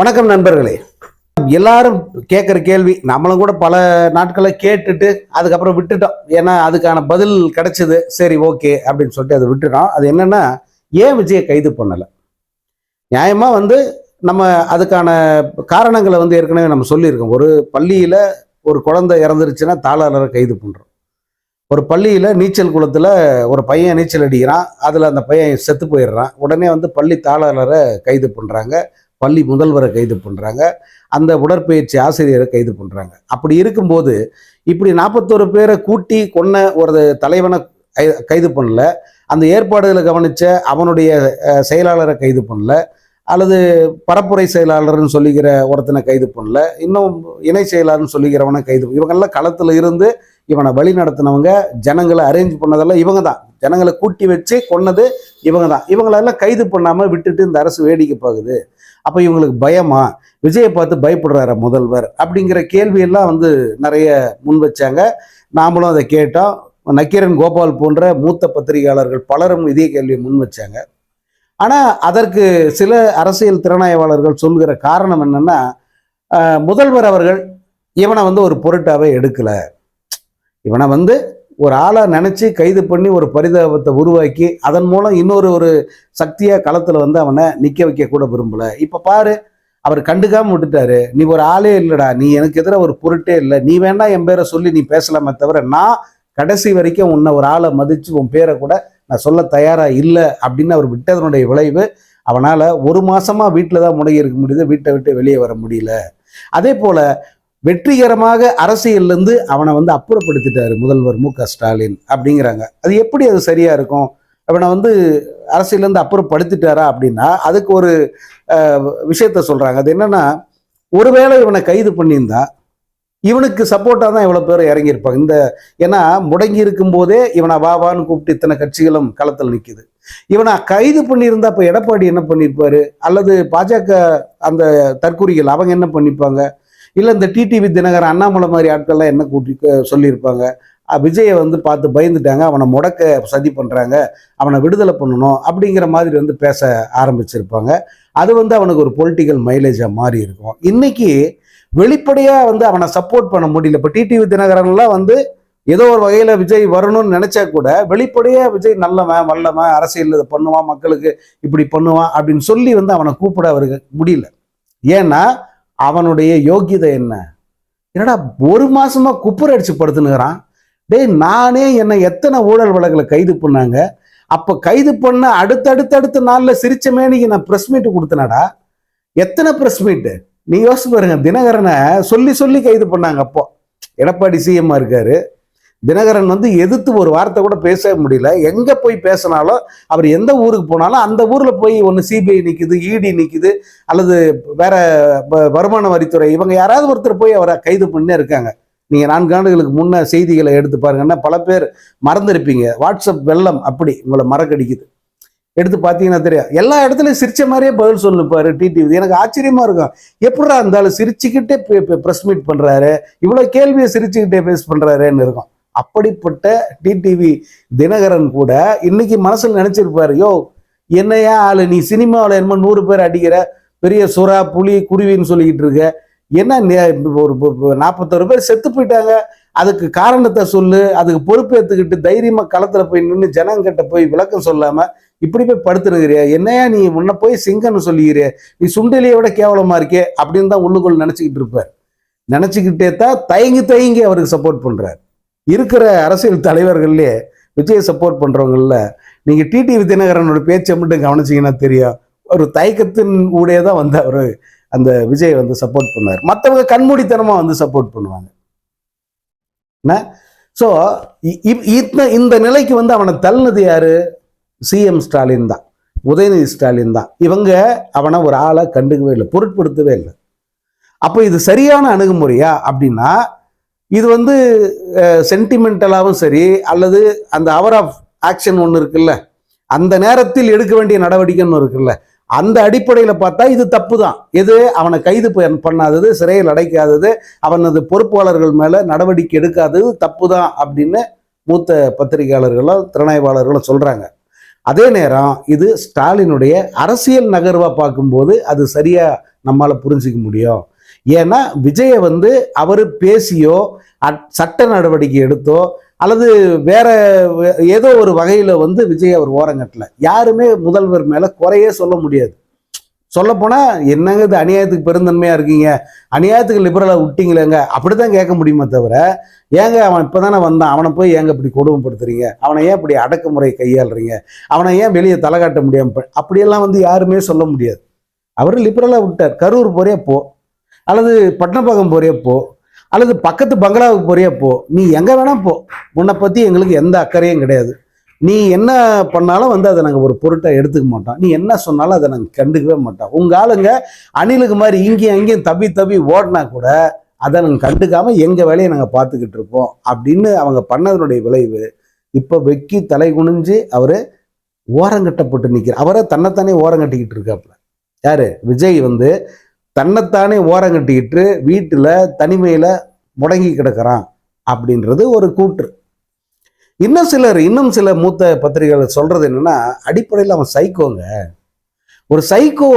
வணக்கம் நண்பர்களே. எல்லாரும் கேட்குற கேள்வி நம்மளும் கூட பல நாட்களை கேட்டுட்டு அதுக்கப்புறம் விட்டுட்டோம். ஏன்னா அதுக்கான பதில் கிடைச்சது. சரி ஓகே அப்படின்னு சொல்லிட்டு அதை விட்டுட்டோம் அது என்னன்னா ஏன் விஜயை கைது பண்ணலை? நியாயமாக வந்து நம்ம அதுக்கான காரணங்களை வந்து ஏற்கனவே நம்ம சொல்லியிருக்கோம். ஒரு பள்ளியில் ஒரு குழந்தை இறந்துருச்சுன்னா தாளாளரை கைது பண்ணுறோம் ஒரு பள்ளியில் நீச்சல் குளத்தில் ஒரு பையன் நீச்சல் அடிக்கிறான். அதில் அந்த பையன் செத்து போயிடுறான். உடனே வந்து பள்ளி தாளாளரை கைது பண்ணுறாங்க பள்ளி முதல்வரை கைது பண்ணுறாங்க அந்த உடற்பயிற்சி ஆசிரியரை கைது பண்ணுறாங்க அப்படி இருக்கும்போது இப்படி நாற்பத்தோரு பேரை கூட்டி கொன்ன ஒரு தலைவனை கை- கைது பண்ணல. அந்த ஏற்பாடுகளை கவனித்த அவனுடைய செயலாளரை கைது பண்ணல. அல்லது பரப்புரை செயலாளர்னு சொல்லிக்கிற ஒருத்தனை கைது பண்ணல. இன்னும் இணை செயலாளர்னு சொல்லிக்கிறவனை கைது இவங்கெல்லாம் களத்தில் இருந்து இவனை வழி நடத்தினவங்க ஜனங்களை அரேஞ்ச் பண்ணதெல்லாம் இவங்க தான். ஜனங்களை கூட்டி வச்சு கொன்னது இவங்க தான். இவங்களெல்லாம் கைது பண்ணாமல் விட்டுட்டு இந்த அரசு வேடிக்கை பார்க்குது. அப்போ இவங்களுக்கு பயமா? விஜயை பார்த்து பயப்படுறாரு முதல்வர்? அப்படிங்கிற கேள்வியெல்லாம் வந்து நிறைய முன் வச்சாங்க. நாமளும் அதை கேட்டோம். நக்கீரன் கோபால் போன்ற மூத்த பத்திரிகையாளர்கள் பலரும் இதே கேள்வியை முன் வச்சாங்க. ஆனால் அதற்கு சில அரசியல் திறனாய்வாளர்கள் சொல்கிற காரணம் என்னென்னா முதல்வர் அவர்கள் இவனை வந்து ஒரு பொருட்டாவே எடுக்கலை. இவனை வந்து ஒரு ஆளை நினச்சி கைது பண்ணி ஒரு பரிதாபத்தை உருவாக்கி அதன் மூலம் இன்னொரு ஒரு சக்தியாக களத்தில் வந்து அவனை நிற்க வைக்க கூட விரும்பலை. இப்போ பாரு அவர் கண்டுக்காமல் விட்டுட்டாரு. நீ ஒரு ஆளே இல்லைடா. நீ எனக்கு எதிராக ஒரு பொருட்டே இல்லை. நீ வேணா என் பேரை சொல்லி நீ பேசலாமே தவிர நான் கடைசி வரைக்கும் உன்னை ஒரு ஆளை மதித்து உன் பேரை கூட நான் சொல்ல தயாராக இல்லை அப்படின்னு அவர் விட்டதனுடைய விளைவு அவனால் ஒரு மாதமாக வீட்டில் தான் முடங்கி இருக்க முடியுது. வீட்டை விட்டு வெளியே வர முடியல. அதே போல் வெற்றிகரமாக அரசியல்லேருந்து அவனை வந்து அப்புறப்படுத்திட்டாரு முதல்வர் மு க ஸ்டாலின் அப்படிங்கிறாங்க. அது எப்படி அது சரியா இருக்கும்? அவனை வந்து அரசியலேருந்து அப்புறப்படுத்திட்டாரா அப்படின்னா அதுக்கு ஒரு விஷயத்த சொல்றாங்க. அது என்னன்னா ஒருவேளை இவனை கைது பண்ணியிருந்தா இவனுக்கு சப்போர்ட்டாக தான் இவ்வளோ பேர் இறங்கியிருப்பாங்க. இந்த ஏன்னா முடங்கி இருக்கும் போதே இவனை வாவான்னு கூப்பிட்டு இத்தனை கட்சிகளும் களத்தில் நிற்குது இவனை கைது பண்ணியிருந்தா இப்போ எடப்பாடி என்ன பண்ணியிருப்பாரு? அல்லது பாஜக அந்த தற்கூறிகள் அவங்க என்ன பண்ணிப்பாங்க? இல்லை இந்த டிடிவி தினகரன் அண்ணாமலை மாதிரி ஆட்கள்லாம் என்ன கூட்டி சொல்லியிருப்பாங்க? விஜயை வந்து பார்த்து பயந்துட்டாங்க. அவனை முடக்க சதி பண்ணுறாங்க அவனை விடுதலை பண்ணணும் அப்படிங்கிற மாதிரி வந்து பேச ஆரம்பிச்சிருப்பாங்க. அது வந்து அவனுக்கு ஒரு பொலிட்டிக்கல் மைலேஜாக மாறி இருக்கும். இன்னைக்கு வெளிப்படையாக வந்து அவனை சப்போர்ட் பண்ண முடியல. இப்போ டிடிவி தினகரன்லாம் வந்து ஏதோ ஒரு வகையில் விஜய் வரணும்னு நினச்சா கூட வெளிப்படையாக விஜய் நல்லவன் வல்லவன் அரசியல் இதை பண்ணுவான் மக்களுக்கு இப்படி பண்ணுவான் அப்படின்னு சொல்லி வந்து அவனை கூப்பிட அவருக்கு முடியல. ஏன்னா அவனுடைய யோக்கியதை என்ன? என்னடா ஒரு மாசமா குப்புற அடிச்சு படுத்துனுக்கிறான். டேய் நானே என்னை எத்தனை ஊழல் வழக்கில் கைது பண்ணாங்க. அப்போ கைது பண்ண அடுத்தடுத்தடுத்த நாளில் சிரிச்ச மேனிக்கு நான் ப்ரெஸ் மீட் கொடுத்தனடா? எத்தனை ப்ரெஸ் மீட்டு நீ யோசிச்சு பாருங்க தினகரனை சொல்லி சொல்லி கைது பண்ணாங்க அப்போ. எடப்பாடி சிஎம்மா இருக்காரு. தினகரன் வந்து எதிர்த்து ஒரு வார்த்தை கூட பேசவே முடியல. எங்கே போய் பேசினாலும் அவர் எந்த ஊருக்கு போனாலும் அந்த ஊரில் போய் ஒன்று சிபிஐ நிற்கிது இடி நிற்கிது அல்லது வேற வ- வருமான வரித்துறை இவங்க யாராவது ஒருத்தர் போய் அவரை கைது பண்ணே இருக்காங்க. நீங்கள் நான்கு ஆண்டுகளுக்கு முன்ன செய்திகளை எடுத்து பாருங்கன்னா பல பேர் மறந்துருப்பீங்க. வாட்ஸ்அப் வெள்ளம் அப்படி உங்களை மறக்கடிக்குது. எடுத்து பார்த்தீங்கன்னா தெரியும். எல்லா இடத்துலையும் சிரிச்ச மாதிரியே பதில் சொல்லுப்பாரு டிடிவி எனக்கு ஆச்சரியமா இருக்கும். எப்படிடா இருந்தாலும் சிரிச்சுக்கிட்டே ப்ரெஸ் மீட் பண்ணுறாரு இவ்வளோ கேள்வியை சிரிச்சுக்கிட்டே பேஸ் பண்ணுறாருன்னு இருக்கும். அப்படிப்பட்ட டிடிவி தினகரன் கூட இன்னைக்கு மனசில் நினைச்சிருப்பாரு யோ என்னையா ஆளு? நீ சினிமாவில் என்னமோ நூறு பேர் அடிக்கிற பெரிய சுறா புலி குருவின்னு சொல்லிக்கிட்டு இருக்க. என்ன ஒரு நாற்பத்தோரு பேர் செத்து போயிட்டாங்க. அதுக்கு காரணத்தை சொல்லு. அதுக்கு பொறுப்பேற்றுக்கிட்டு தைரியமாக களத்தில் போய் நின்று ஜனங்கிட்ட போய் விளக்கம் சொல்லாமல் இப்படி போய் படுத்துருக்கிறியா? என்னையா நீ முன்ன போய் சிங்கன்னு சொல்லிக்கிறிய? நீ சுண்டலியை விட கேவலமாக இருக்கே அப்படின்னு தான் உள்ளுக்குள் நினச்சிக்கிட்டு இருப்பார். நினச்சிக்கிட்டே தான் தயங்கி தயங்கி அவருக்கு சப்போர்ட் பண்ணுறாரு இருக்கிற அரசியல் தலைவர்கள்லயே விஜயை சப்போர்ட் பண்றவங்கல்ல நீங்க டிடிவி தினகரனோட பேச்சை மட்டும் கவனிச்சீங்கன்னா தெரியும். ஒரு தயக்கத்தின் ஊடே தான் வந்து அவரு அந்த விஜய் வந்து சப்போர்ட் பண்ணார் மற்றவங்க கண்மூடித்தனமா வந்து சப்போர்ட் பண்ணுவாங்க. என்ன? ஸோ இந்த நிலைக்கு வந்து அவனை தள்ளினது யாரு? சிஎம் ஸ்டாலின் தான். உதயநிதி ஸ்டாலின் தான். இவங்க அவனை ஒரு ஆளை கண்டுக்கவே இல்லை பொருட்படுத்தவே இல்லை. அப்போ இது சரியான அணுகுமுறையா அப்படின்னா இது வந்து சென்டிமெண்டலாகவும் சரி அல்லது அந்த அவர் ஆஃப் ஆக்ஷன் ஒன்று இருக்குல்ல அந்த நேரத்தில் எடுக்க வேண்டிய நடவடிக்கைன்னு இருக்குல்ல அந்த அடிப்படையில் பார்த்தா இது தப்பு தான் எது? அவனை கைது பண்ணாதது சிறையில் அடைக்காதது அவனது பொறுப்பாளர்கள் மேலே நடவடிக்கை எடுக்காதது தப்பு தான் அப்படின்னு மூத்த பத்திரிகையாளர்களும் திறனாய்வாளர்களும் சொல்கிறாங்க அதே நேரம் இது ஸ்டாலினுடைய அரசியல் நகர்வாக பார்க்கும்போது அது சரியாக நம்மளால் புரிஞ்சிக்க முடியும். ஏன்னா விஜயை வந்து அவர் பேசியோ அட்- சட்ட நடவடிக்கை எடுத்தோ அல்லது வேற ஏதோ ஒரு வகையில் வந்து விஜய் அவர் ஓரங்கட்டல யாருமே முதல்வர் மேலே குறையே சொல்ல முடியாது. சொல்லப்போனால் என்னங்க இது அநியாயத்துக்கு பெருந்தன்மையாக இருக்கீங்க? அநியாயத்துக்கு லிபரலா விட்டீங்களேங்க? அப்படிதான் கேட்க முடியுமே தவிர ஏங்க அவன் இப்போ தானே வந்தான்? அவனை போய் ஏங்க இப்படி கொடுமைப்படுத்துறீங்க? அவனை ஏன் இப்படி அடக்குமுறை கையாளுறீங்க? அவனை ஏன் வெளியே தலை காட்ட முடியாமல் அப்படியெல்லாம் வந்து யாருமே சொல்ல முடியாது. அவர் லிபரலாக விட்டார். கரூர் போறே போ. அல்லது பட்டினப்பாக்கம் போறியப்போ போ அல்லது பக்கத்து பங்களாவுக்கு போறியப்போ போ நீ எங்க வேணா போ. உன்னை பத்தி எங்களுக்கு எந்த அக்கறையும் கிடையாது. நீ என்ன பண்ணாலும் வந்து அதை நாங்கள் ஒரு பொருட்டை எடுத்துக்க மாட்டோம். நீ என்ன சொன்னாலும் அதை நாங்கள் கண்டுக்கவே மாட்டோம். உங்க ஆளுங்க அணிலுக்கு மாதிரி இங்கேயும் அங்கேயும் தப்பி தப்பி ஓடினா கூட அதை நாங்கள் கண்டுக்காம எங்க வேலையை நாங்கள் பார்த்துக்கிட்டு இருப்போம் அப்படின்னு அவங்க பண்ணதனுடைய விளைவு. இப்போ வெக்கி தலை குனிஞ்சு அவர் ஓரங்கட்டப்பட்டு நிற்கிறார் அவரை தன்னைத்தானே ஓரங்கட்டிக்கிட்டு இருக்காப்புல. யாரு? விஜய் வந்து தன்னைத்தானே ஓரங்கட்டிக்கிட்டு வீட்டில் தனிமையில் முடங்கி கிடக்கிறான் அப்படின்றது ஒரு கூற்று. இன்னும் சிலர் இன்னும் சில மூத்த பத்திரிகைகள் சொல்கிறது என்னன்னா அடிப்படையில் அவன் சைக்கோங்க. ஒரு சைக்கோ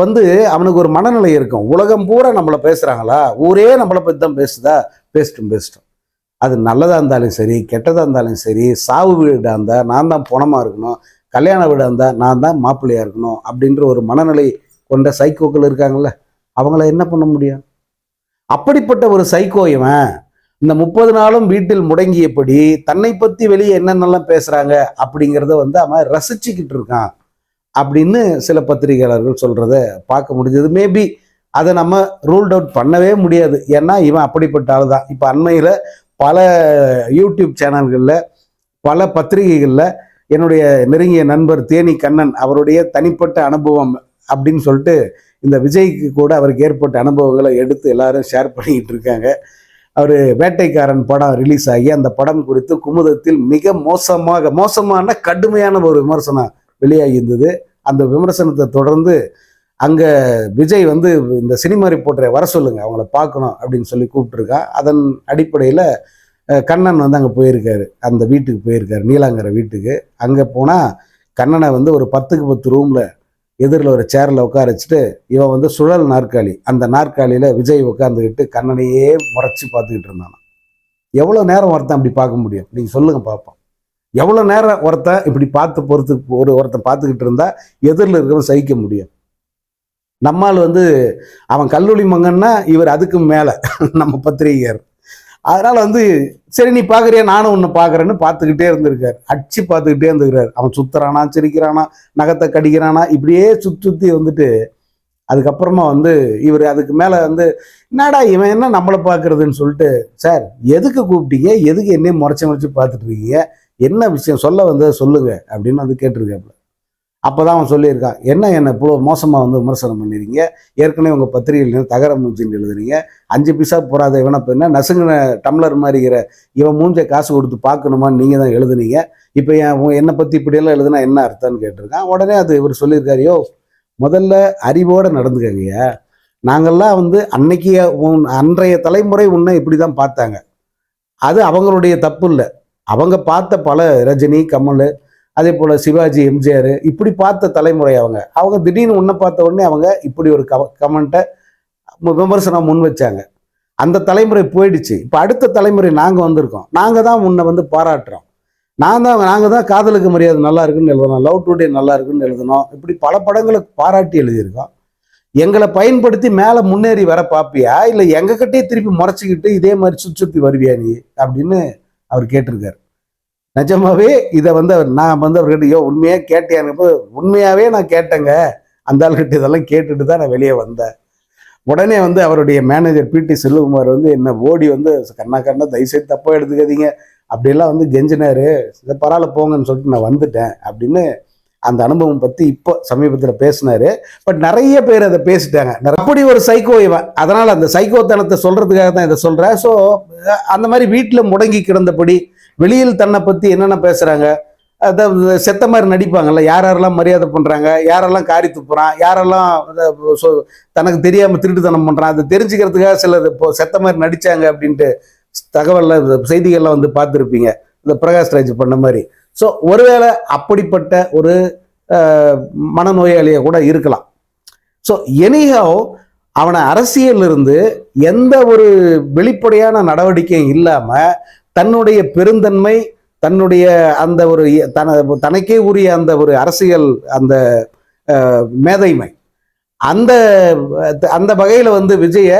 வந்து அவனுக்கு ஒரு மனநிலை இருக்கும். உலகம் பூரா நம்மளை பேசுகிறாங்களா ஊரே நம்மளை பற்றி தான் பேசுதா? பேசட்டும் பேசிட்டோம் அது நல்லதாக இருந்தாலும் சரி கெட்டதாக இருந்தாலும் சரி சாவு வீடாக இருந்தால் நான் தான் பணமா இருக்கணும் கல்யாண வீடாக இருந்தால் நான் தான் மாப்பிள்ளையாக இருக்கணும் அப்படின்ற ஒரு மனநிலை கொண்ட சைக்கோக்கள் இருக்காங்கள்ல அவங்கள என்ன பண்ண முடியும்? அப்படிப்பட்ட ஒரு சைக்கோ இவன் இந்த முப்பது நாளும் வீட்டில் முடங்கியபடி தன்னை பற்றி வெளியே என்னென்னலாம் பேசுகிறாங்க அப்படிங்கிறத வந்து அவன் ரசிச்சுக்கிட்டு இருக்கான் அப்படின்னு சில பத்திரிகையாளர்கள் சொல்கிறத பார்க்க முடிஞ்சது. மேபி அதை நம்ம ரூல்ட் அவுட் பண்ணவே முடியாது. ஏன்னா இவன் அப்படிப்பட்ட ஆள் தான் இப்போ அண்மையில் பல யூடியூப் சேனல்களில் பல பத்திரிகைகளில் என்னுடைய நெருங்கிய நண்பர் தேனி கண்ணன் அவருடைய தனிப்பட்ட அனுபவம் அப்படின்னு சொல்லிட்டு இந்த விஜய்க்கு கூட அவருக்கு ஏற்பட்ட அனுபவங்களை எடுத்து எல்லாரும் ஷேர் பண்ணிக்கிட்டு இருக்காங்க. அவர் வேட்டைக்காரன் படம் ரிலீஸ் ஆகி அந்த படம் குறித்து குமுதத்தில் மிக மோசமாக மோசமான கடுமையான ஒரு விமர்சனம் வெளியாகி இருந்தது. அந்த விமர்சனத்தை தொடர்ந்து அங்கே விஜய் வந்து இந்த சினிமா ரிப்போர்ட்டரை வர சொல்லுங்க அவங்கள பார்க்கணும் அப்படின்னு சொல்லி கூப்பிட்டுருக்கான் அதன் அடிப்படையில் கண்ணன் வந்து அங்கே போயிருக்காரு. அந்த வீட்டுக்கு போயிருக்காரு நீலாங்கரை வீட்டுக்கு. அங்கே போனால் கண்ணனை வந்து ஒரு பத்துக்கு பத்து ரூமில் எதிரில் ஒரு சேரில் உட்கார வச்சுட்டு இவன் வந்து சுழல் நாற்காலி. அந்த நாற்காலியில் விஜய் உட்காந்துக்கிட்டு கண்ணனையே முறைச்சி பார்த்துக்கிட்டு இருந்தான் எவ்வளோ நேரம் ஒருத்தன் அப்படி பார்க்க முடியும்? நீங்கள் சொல்லுங்கள் பார்ப்போம் எவ்வளோ நேரம் ஒருத்தன் இப்படி பார்த்து பொறுத்து ஒரு ஒருத்தன் பார்த்துக்கிட்டு இருந்தா எதிரில் இருக்கிறவன் சகிக்க முடியும்? நம்மால் வந்து அவன் கல்லூரி மங்கன்னா இவர் அதுக்கு மேலே. நம்ம பத்திரிகையார். அதனால வந்து சரி நீ பார்க்குறியா நானும் ஒன்று பார்க்குறேன்னு பார்த்துக்கிட்டே இருந்திருக்காரு. அடிச்சு பார்த்துக்கிட்டே இருந்துக்கிறார் அவன் சுத்துறானா சிரிக்கிறானா நகத்தை கடிக்கிறானா இப்படியே சுற்றி சுற்றி வந்துட்டு அதுக்கப்புறமா வந்து இவர் அதுக்கு மேலே வந்து என்னடா இவன் என்ன நம்மளை பார்க்குறதுன்னு சொல்லிட்டு சார் எதுக்கு கூப்பிட்டீங்க? எதுக்கு என்னையும் முறைச்சி முறைச்சி பார்த்துட்ருக்கீங்க என்ன விஷயம்? சொல்ல வந்ததை சொல்லுங்க. அப்படின்னு வந்து கேட்டிருக்காப்புல. அப்போ தான் அவன் சொல்லியிருக்கான் என்ன என்ன இவ்வளோ மோசமாக வந்து விமர்சனம் பண்ணிருக்கீங்க? ஏற்கனவே உங்கள் பத்திரிகையில் தகர மூஞ்சின்னு எழுதுறீங்க அஞ்சு பைசா போடாத இவனை என்ன நசுங்கின டம்ளர் மாதிரிங்கிற இவன் மூஞ்ச காசு கொடுத்து பார்க்கணுமான்னு நீங்கள் தான் எழுதுனீங்க. இப்போ என் என்னை பற்றி இப்படியெல்லாம் எழுதுனா என்ன அர்த்தம்னு கேட்டிருக்கான். உடனே அது இவர் சொல்லியிருக்காரியோ முதல்ல அறிவோடு நடந்துக்கங்கய்யா. நாங்கள்லாம் வந்து அன்னைக்கு உன் அன்றைய தலைமுறை உன்னை இப்படி தான் பார்த்தாங்க. அது அவங்களுடைய தப்பு இல்லை. அவங்க பார்த்த பல ரஜினி கமல் அதே போல் சிவாஜி எம்ஜிஆர் இப்படி பார்த்த தலைமுறை அவங்க. அவங்க திடீர்னு உன்னை பார்த்த உடனே அவங்க இப்படி ஒரு கம கமெண்ட்டை விமர்சனம் முன் வச்சாங்க. அந்த தலைமுறை போயிடுச்சு. இப்போ அடுத்த தலைமுறை நாங்கள் வந்திருக்கோம். நாங்கள் தான் உன்னை வந்து பாராட்டுறோம். நான் தான் நாங்கள் தான் காதலுக்கு மரியாதை நல்லா இருக்குன்னு எழுதணும். லவ் டுடே நல்லா இருக்குன்னு எழுதணும். இப்படி பல படங்களை பாராட்டி எழுதியிருக்கோம். எங்களை பயன்படுத்தி மேலே முன்னேறி வர பார்ப்பியா இல்லை எங்ககிட்டயே திருப்பி முறைச்சிக்கிட்டு இதே மாதிரி சுற்றி வருவியா நீ? அப்படின்னு அவர் கேட்டிருக்காரு. நிஜமாவே இதை வந்து அவர் நான் வந்து அவர்கிட்ட ஐயோ உண்மையா கேட்டேன். உண்மையாவே நான் கேட்டேங்க. அந்த ஆள்கிட்ட இதெல்லாம் கேட்டுட்டு தான் நான் வெளியே வந்தேன். உடனே வந்து அவருடைய மேனேஜர் பிடி செல்வகுமார் வந்து என்ன ஓடி வந்து கண்ணா கண்ணா தயவுசெய்து தப்பாக எடுத்துக்காதீங்க. அப்படியெல்லாம் வந்து கெஞ்சினாரு. இதை பரவாயில்ல போங்கன்னு சொல்லிட்டு நான் வந்துட்டேன். அப்படின்னு அந்த அனுபவம் பற்றி இப்போ சமீபத்தில் பேசினாரு. பட் நிறைய பேர் அதை பேசிட்டாங்க. அப்படி ஒரு சைக்கோ இவன். அதனால் அந்த சைக்கோத்தனத்தை சொல்கிறதுக்காக தான் இதை சொல்கிறேன் ஸோ அந்த மாதிரி வீட்டில் முடங்கி கிடந்தபடி வெளியில் தன்னை பற்றி என்னென்ன பேசுகிறாங்க அதாவது செத்த மாதிரி நடிப்பாங்கல்ல யார் யாரெல்லாம் மரியாதை பண்ணுறாங்க யாரெல்லாம் காரி துப்புறான் யாரெல்லாம் தனக்கு தெரியாமல் திருட்டுத்தனம் பண்ணுறான் அதை தெரிஞ்சுக்கிறதுக்காக சிலர் இப்போ செத்த மாதிரி நடித்தாங்க அப்படின்ட்டு தகவலில் செய்திகள்லாம் வந்து பார்த்துருப்பீங்க. இந்த பிரகாஷ் ராஜ் பண்ண மாதிரி. ஸோ ஒருவேளை அப்படிப்பட்ட ஒரு மனநோயாளியை கூட இருக்கலாம். ஸோ எனிஹவ் அவனை அரசியல்ல இருந்து எந்த ஒரு வெளிப்படையான நடவடிக்கையும் இல்லாமல் தன்னுடைய பெருந்தன்மை தன்னுடைய அந்த ஒரு தன தனக்கே உரிய அந்த ஒரு அரசியல் அந்த மேதைமை. அந்த அந்த வகையில் வந்து விஜய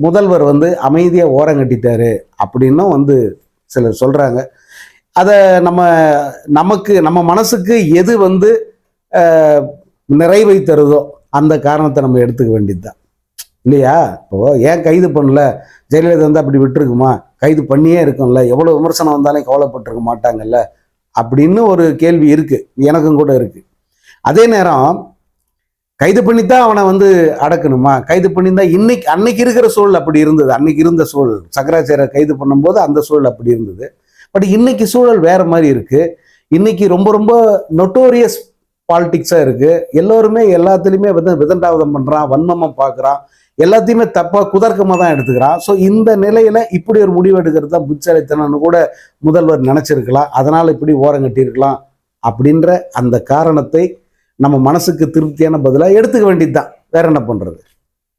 முதல்வர் வந்து அமைதியாக ஓரங்கட்டிட்டாரு அப்படின்னும் வந்து சிலர் சொல்கிறாங்க அதை நம்ம நமக்கு நம்ம மனசுக்கு எது வந்து நிறைவை தருதோ அந்த காரணத்தை நம்ம எடுத்துக்க வேண்டியது தான் இல்லையா? இப்போ ஏன் கைது பண்ணல? ஜெயலலிதா வந்து அப்படி விட்டுருக்குமா? கைது பண்ணியே இருக்கும்ல எவ்வளோ விமர்சனம் வந்தாலும் கவலைப்பட்டிருக்க மாட்டாங்கல்ல? அப்படின்னு ஒரு கேள்வி இருக்கு. எனக்கும் கூட இருக்கு. அதே நேரம் கைது பண்ணித்தான் அவனை வந்து அடக்கணுமா? கைது பண்ணியிருந்தா இன்னைக்கு அன்னைக்கு இருக்கிற சூழல் அப்படி இருந்தது. அன்னைக்கு இருந்த சூழல். சங்கராச்சாரிய கைது பண்ணும்போது அந்த சூழல் அப்படி இருந்தது. பட் இன்னைக்கு சூழல் வேற மாதிரி இருக்கு. இன்னைக்கு ரொம்ப ரொம்ப நொட்டோரியஸ் பாலிட்டிக்ஸாக இருக்கு. எல்லோருமே எல்லாத்துலேயுமே வந்து விதண்டாவதம் பண்ணுறான் வன்மமம் பார்க்குறான் எல்லாத்தையுமே தப்பாக குதர்க்கமாக தான் எடுத்துக்கிறான் ஸோ இந்த நிலையில இப்படி ஒரு முடிவு எடுக்கிறது தான் புத்திசாலித்தனம்னு கூட முதல்வர் நினச்சிருக்கலாம். அதனால் இப்படி ஓரங்கட்டியிருக்கலாம் அப்படின்ற அந்த காரணத்தை நம்ம மனசுக்கு திருப்தியான பதிலாக எடுத்துக்க வேண்டியது தான் வேற என்ன பண்ணுறது